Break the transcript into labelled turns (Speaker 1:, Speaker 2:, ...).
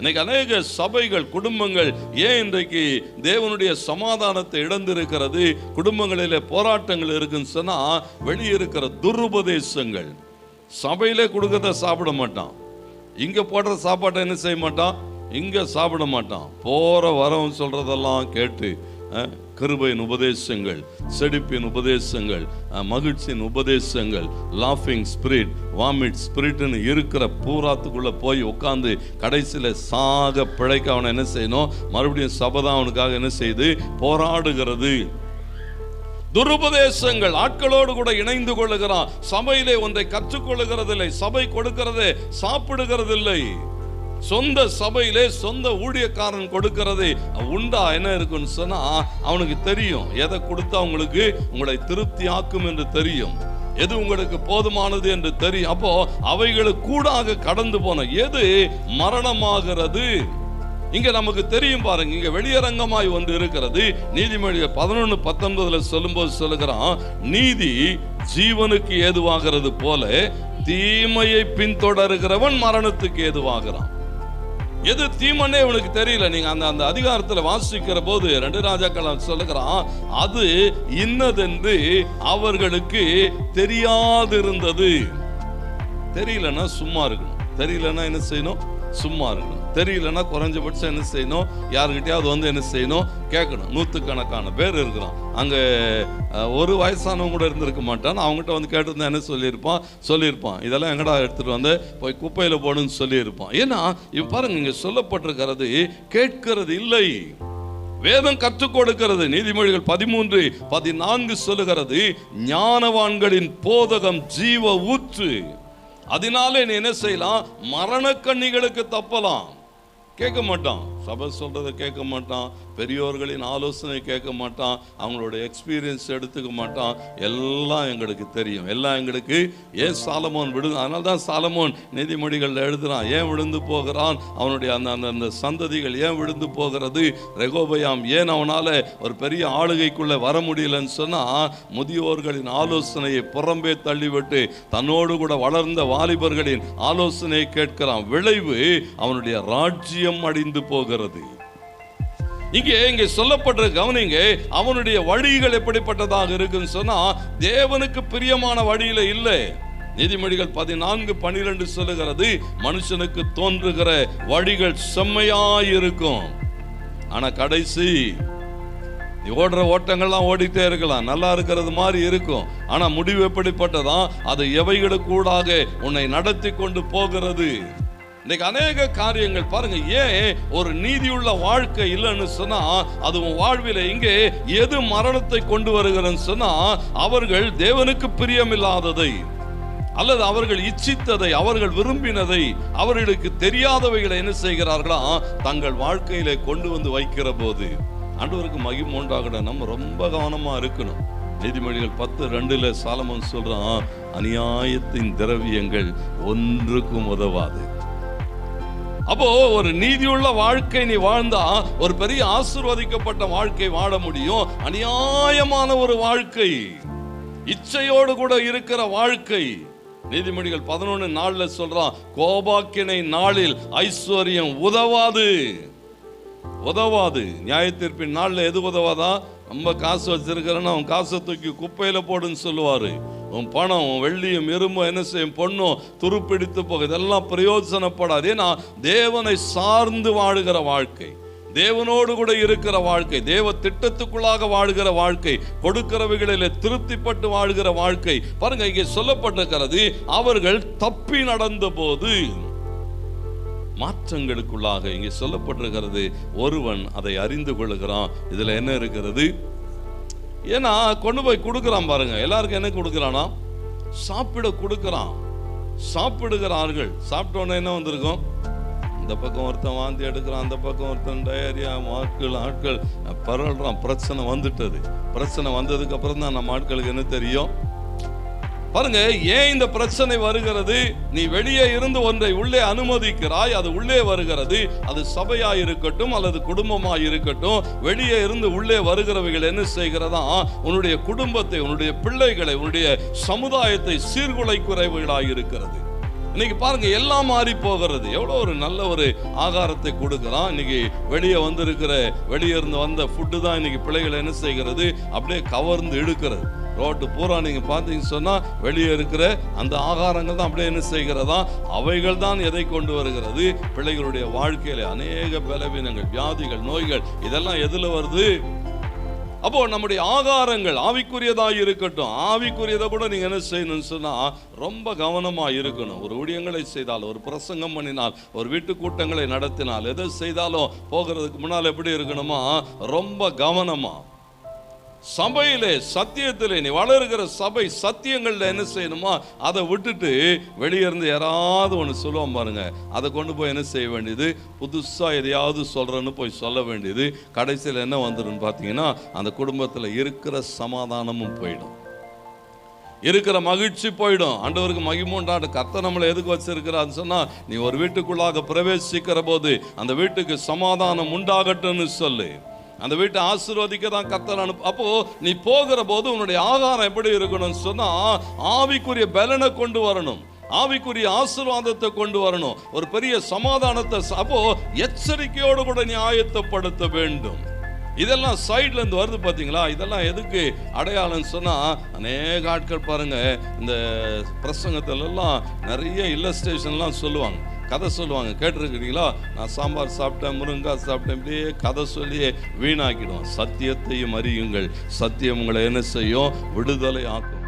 Speaker 1: இன்னைக்கு அநேக சபைகள் குடும்பங்கள் ஏன் இன்றைக்கு தேவனுடைய சமாதானத்தை இழந்திருக்கிறது? குடும்பங்களிலே போராட்டங்கள் இருக்குன்னு சொன்னால் வெளியே இருக்கிற துருபதேசங்கள். சபையிலே கொடுக்கறத சாப்பிட மாட்டான். இங்கே போடுற சாப்பாட்டை என்ன செய்ய மாட்டான்? இங்கே சாப்பிட மாட்டான். போகிற வரவன் சொல்கிறதெல்லாம் கேட்டு கிருபையின் உபதேசங்கள் செடிப்பின் உபதேசங்கள் மகிழ்ச்சியின் உபதேசங்கள் லாஃபிங் ஸ்பிரிட் வாமிட் ஸ்பிரிட்னு இருக்கிற பூராத்துக்குள்ளே போய் உட்காந்து கடைசியில் சாக பிழைக்க அவனை என்ன செய்யணும்? மறுபடியும் சபதம் அவனுக்காக என்ன செய்து? போராடுகிறது. துருபதேசங்கள் ஆட்களோடு கூட இணைந்து கொள்ளுகிறான். சபையிலே ஒன்றை கற்றுக்கொள்ளுகிறதில்லை. சபை கொடுக்கிறதே சாப்பிடுகிறதில்லை. சொந்த சபையிலே சொந்த ஊழியக்காரன் கொடுக்கிறது உண்டா? என்ன இருக்குன்னு சொன்னா அவனுக்கு தெரியும். எதை கொடுத்தா உங்களுக்கு உங்களை திருப்தி ஆக்கும் என்று தெரியும். எது உங்களுக்கு போதுமானது என்று தெரியும். அப்போ அவைகளுக்கு கூடாக கடந்து போன எது மரணமாகிறது? இங்க நமக்கு தெரியும் பாருங்க. இங்க வெளியரங்கமாய் ஒன்று இருக்கிறது. நீதிமொழி பதினொன்னு பத்தொன்பதுல சொல்லும்போது சொல்லுகிறான் நீதி ஜீவனுக்கு ஏதுவாகிறது போல தீமையை பின்தொடர்கிறவன் மரணத்துக்கு ஏதுவாகிறான். எது தீமன்னே இவனுக்கு தெரியல. நீங்க அந்த அந்த அதிகாரத்துல வாசிக்கிற போது ரெண்டு ராஜாக்கள் சொல்லுகிறான் அது இன்னதென்று அவர்களுக்கு தெரியாதிருந்தது. தெரியலன்னா சும்மா இருக்கணும். தெரியலன்னா என்ன செய்யணும்? சும்மா இருக்கணும். தெரியலன்னா குறைஞ்சபட்சம் என்ன செய்யணும்? யாருக்கிட்டையாவது வந்து என்ன செய்யணும்? கேட்கணும். நூற்றுக்கணக்கான பேர் இருக்கிறோம். அங்கே ஒரு வயசானவங்க கூட இருந்திருக்க மாட்டான். அவங்ககிட்ட வந்து கேட்டிருந்தா என்ன சொல்லியிருப்பான்? சொல்லியிருப்பான். இதெல்லாம் எங்கடா எடுத்துகிட்டு வந்து போய் குப்பையில் போடுன்னு சொல்லியிருப்பான். ஏன்னா இப்போ பாருங்க இங்கே சொல்லப்பட்டிருக்கிறது கேட்கிறது இல்லை. வேதம் கற்றுக் கொடுக்கிறது நீதிமொழிகள் பதிமூன்று பதினான்கு சொல்லுகிறது ஞானவான்களின் போதகம் ஜீவ ஊற்று. அதனால நீ என்ன செய்யலாம்? மரண கண்ணிகளுக்கு தப்பலாம். கேட்க மாட்டான். சபை சொல்கிறத கேட்க மாட்டான் பெரியோர்களின் ஆலோசனை கேட்க மாட்டான் அவங்களோட எக்ஸ்பீரியன்ஸ் எடுத்துக்க மாட்டான். எல்லாம் எங்களுக்கு தெரியும். எல்லாம் எங்களுக்கு ஏன் சாலமோன் விடு அதனால தான் சாலமோன் நீதிமொழிகளில் எழுதுறான் ஏன் விழுந்து போகிறான்? அவனுடைய அந்த அந்த அந்த சந்ததிகள் ஏன் விழுந்து போகிறது? ரெகோபயாம் ஏன் அவனால் ஒரு பெரிய ஆளுகைக்குள்ளே வர முடியலன்னு சொன்னால் முதியோர்களின் ஆலோசனையை புறம்பே தள்ளிவிட்டு தன்னோடு கூட வளர்ந்த வாலிபர்களின் ஆலோசனையை கேட்கிறான். விளைவு அவனுடைய ராஜ்யம் அடிந்து போகிறது. இங்கே இங்கே சொல்லப்படுற கவனிங்க அவனுடைய வழிகள் எப்படிப்பட்டதாக இருக்குன்னு சொன்னா தேவனுக்கு பிரியமான வழியில இல்லை. நீதிமொழிகள் பதினான்கு பனிரெண்டு சொல்லுகிறது மனுஷனுக்கு தோன்றுகிற வழிகள் செம்மையாயிருக்கும். ஆனா கடைசி நீ ஓடுற ஓட்டங்கள்லாம் ஓடிட்டே இருக்கலாம் நல்லா இருக்கிறது மாதிரி இருக்கும். ஆனா முடிவு எப்படிப்பட்டதான் அது எவைகளுக்கூடாக உன்னை நடத்தி கொண்டு போகிறது? இன்னைக்கு அநேக காரியங்கள் பாருங்க. ஏன் ஒரு நீதியுள்ள வாழ்க்கை இல்லைன்னு சொன்னா அது உன் வாழ்வில இங்கே எது மரணத்தை கொண்டு வருகிறன்னு சொன்னா அவர்கள் தேவனுக்கு பிரியமில்லாததை அல்லது அவர்கள் இச்சித்ததை அவர்கள் விரும்பினதை அவர்களுக்கு தெரியாதவைகளை என்ன செய்கிறார்களா? தங்கள் வாழ்க்கையிலே கொண்டு வந்து வைக்கிற போது ஆண்டவருக்கு மகிம் உண்டாகணும். நம்ம ரொம்ப கவனமா இருக்கணும். நீதிமொழிகள் பத்து ரெண்டுல சாலமன் சொல்றான் அநியாயத்தின் திரவியங்கள் ஒன்றுக்கும் உதவாது. அப்போ ஒரு நீதியுள்ள வாழ்க்கை நீ வாழ்ந்தா ஒரு பெரிய ஆசிர்வதிக்கப்பட்ட வாழ்க்கை வாழ முடியும். அநியாயமான ஒரு வாழ்க்கை. இச்சையோடு கூட இருக்கிற வாழ்க்கை. நீதிமொழிகள் பதினொன்று நாளில் சொல்றான் கோபாக்கினை நாளில் ஐஸ்வர்யம் உதவாது. உதவாது. நியாயத்தீர்ப்பின் நாளில் எது உதவாதா? நம்ம காசு வச்சிருக்கிறேன்னு அவன் காசை தூக்கி குப்பையில் போடுன்னு சொல்லுவார். உன் பணம் உன் வெள்ளியும் இரும்பும் என்ன செய்யும் பொண்ணும் துருப்பிடித்து போக இதெல்லாம் பிரயோஜனப்படாது. ஏன்னா தேவனை சார்ந்து வாழுகிற வாழ்க்கை தேவனோடு கூட இருக்கிற வாழ்க்கை தேவ திட்டத்துக்குள்ளாக வாழ்கிற வாழ்க்கை கொடுக்கிறவைகளில் திருப்திப்பட்டு வாழ்கிற வாழ்க்கை. பாருங்க இங்கே சொல்லப்பட்டிருக்கிறது அவர்கள் தப்பி நடந்த போது மாற்றங்களுக்குள்ளாக இங்கே சொல்லப்பட்டிருக்கிறது ஒருவன் அதை அறிந்து கொள்கிறான் இதில் என்ன இருக்கிறது? ஏன்னா கொண்டு போய் கொடுக்குறான் பாருங்க. எல்லாருக்கும் என்ன கொடுக்குறானா? சாப்பிட கொடுக்குறான். சாப்பிடுகிறார்கள். சாப்பிட்டோன்னே என்ன வந்திருக்கும்? இந்த பக்கம் ஒருத்தன் வாந்தி எடுக்கிறான் அந்த பக்கம் ஒருத்தன் டயரியா ஆட்கள். ஆட்கள் பரவல்றான் பிரச்சனை வந்துட்டது. பிரச்சனை வந்ததுக்கு அப்புறம் தான் நம்ம ஆட்களுக்கு என்ன தெரியும்? பாருங்க ஏன் இந்த பிரச்சனை வருகிறது? நீ வெளியே இருந்து ஒன்றை உள்ளே அனுமதிக்கிறாய் அது உள்ளே வருகிறது. அது சபையா இருக்கட்டும் அல்லது குடும்பமா இருக்கட்டும் வெளியே இருந்து உள்ளே வருகிறவைகள் என்ன செய்கிறதா? உன்னுடைய குடும்பத்தை உன்னுடைய பிள்ளைகளை உன்னுடைய சமுதாயத்தை சீர்குலைக்குறைவுகளாக இருக்கிறது இன்னைக்கு பாருங்க எல்லாம் மாறி போகிறது. எவ்வளோ ஒரு நல்ல ஒரு ஆகாரத்தை கொடுக்குறான். இன்னைக்கு வெளியே வந்திருக்கிற வெளியே இருந்து வந்த ஃபுட்டு தான் இன்னைக்கு பிள்ளைகளை என்ன செய்கிறது? அப்படியே கவர்ந்து இழுக்கிறது. ரோட்டு பூரா நீங்கள் பார்த்தீங்கன்னு சொன்னால் வெளியே இருக்கிற அந்த ஆகாரங்கள் தான் அப்படியே என்ன செய்கிறதா? அவைகள் தான் எதை கொண்டு வருகிறது? பிள்ளைகளுடைய வாழ்க்கையில அநேக பலவீனங்கள் வியாதிகள் நோய்கள் இதெல்லாம் எதில் வருது? அப்போ நம்முடைய ஆகாரங்கள் ஆவிக்குரியதாக இருக்கட்டும். ஆவிக்குரியதை கூட நீங்க என்ன செய்யணும்னு சொன்னால் ரொம்ப கவனமாக இருக்கணும். ஒரு ஊழியங்களை செய்தால் ஒரு பிரசங்கம் பண்ணினால் ஒரு வீட்டு கூட்டங்களை நடத்தினால் எதை செய்தாலும் போகிறதுக்கு முன்னால் எப்படி இருக்கணுமா? ரொம்ப கவனமா. சபையிலே சத்தியத்திலே நீ வளருகிற சபை சத்தியங்களில் என்ன செய்யணுமோ? அதை விட்டுட்டு வெளியே இருந்து யாராவது ஒன்று சொல்லுவோம் பாருங்க. அதை கொண்டு போய் என்ன செய்ய வேண்டியது? புதுசாக எதையாவது சொல்கிறேன்னு போய் சொல்ல வேண்டியது. கடைசியில் என்ன வந்துடும் பார்த்தீங்கன்னா அந்த குடும்பத்தில் இருக்கிற சமாதானமும் போயிடும். இருக்கிற மகிழ்ச்சி போயிடும். ஆண்டவருக்கு மகிமுண்டாடு கர்த்தர் நம்மளை எதுக்கு வச்சிருக்கிறான்னு சொன்னால் நீ ஒரு வீட்டுக்குள்ளாக பிரவேசிக்கிற போது அந்த வீட்டுக்கு சமாதானம் உண்டாகட்டும்னு சொல்லு. அந்த வீட்டை ஆசீர்வதிக்க தான் கத்தர் அனுப்பு அப்போ நீ போகிற போது உன்னுடைய ஆகாரம் எப்படி இருக்கணும்னு சொன்னா ஆவிக்குரிய பலனை கொண்டு வரணும். ஆவிக்குரிய ஆசீர்வாதத்தை கொண்டு வரணும். ஒரு பெரிய சமாதானத்தை ச- அப்போ எச்சரிக்கையோடு கூட நீ ஆயத்தப்படுத்த வேண்டும். இதெல்லாம் சைட்ல இருந்து வருது பாத்தீங்களா? இதெல்லாம் எதுக்கு அடையாளம்னு சொன்னா அநேக ஆட்கள் பாருங்க இந்த பிரசங்கத்துல எல்லாம் நிறைய இல்லஸ்டேஷன்லாம் சொல்லுவாங்க. கதை சொல்லுவாங்க கேட்டிருக்கிறீங்களா? நான் சாம்பார் சாப்பிட்டேன் முருங்காய் சாப்பிட்டேன் இப்படியே கதை சொல்லியே வீணாக்கிடுவோம் சத்தியத்தையும் அறியுங்கள். சத்தியம் உங்களை என்ன செய்யும்? விடுதலை ஆக்கும்.